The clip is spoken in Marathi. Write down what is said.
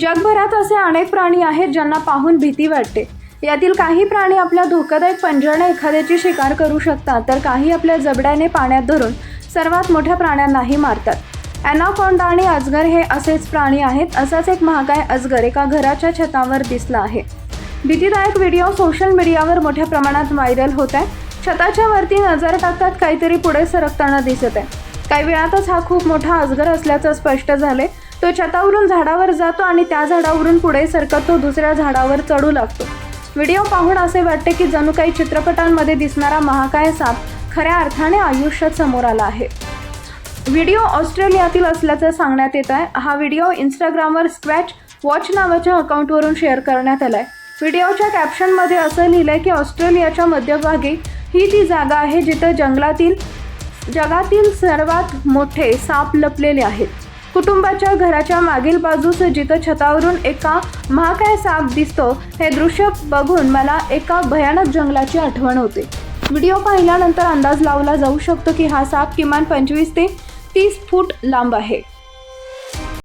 जगभरात असे अनेक प्राणी आहेत ज्यांना पाहून भीती वाटते. यातील काही प्राणी आपल्या धोकादायक पंजराने एखाद्याची शिकार करू शकतात तर काही आपल्या जबड्याने पाण्यात धरून सर्वात मोठ्या प्राण्यांनाही मारतात. ॲनाकोंडा आणि अजगर हे असेच प्राणी आहेत असाच एक महागाय अजगर एका घराच्या छतावर दिसला आहे. भीतीदायक व्हिडिओ सोशल मीडियावर मोठ्या प्रमाणात व्हायरल होत आहे. छताच्या वरती नजर टाकतात काहीतरी पुढे सरकताना दिसत आहे. काही वेळातच हा खूप मोठा अजगर असल्याचं स्पष्ट झाले तो छतावरून झाडावर जातो आणि त्या झाडावरून पुढे सरकत तो दुसऱ्या झाडावर चढू लागतो. व्हिडिओ पाहून असे वाटते की जणू काही चित्रपटांमध्ये दिसणारा महाकाय साप खऱ्या अर्थाने आयुष्यात समोर आला आहे. व्हिडिओ ऑस्ट्रेलियातील असल्याचं सांगण्यात येत आहे. हा व्हिडिओ इंस्टाग्रामवर स्क्वॅच वॉच नावाच्या अकाउंटवरून शेअर करण्यात आला आहे व्हिडिओच्या कॅप्शनमध्ये असं लिहिलं आहे की ऑस्ट्रेलियाच्या मध्यभागी ही ती जागा आहे जिथं जंगलातील जगातील सर्वात मोठे साप लपलेले आहेत. कुटुंबाच्या घराच्या मागील बाजूस जिथं छतावरून एका महाकाय साप दिसतो. हे दृश्य बघून मला एका भयानक जंगलाची आठवण होते. व्हिडिओ पाहिल्यानंतर अंदाज लावला जाऊ शकतो की हा साप किमान पंचवीस ते तीस फूट लांब आहे.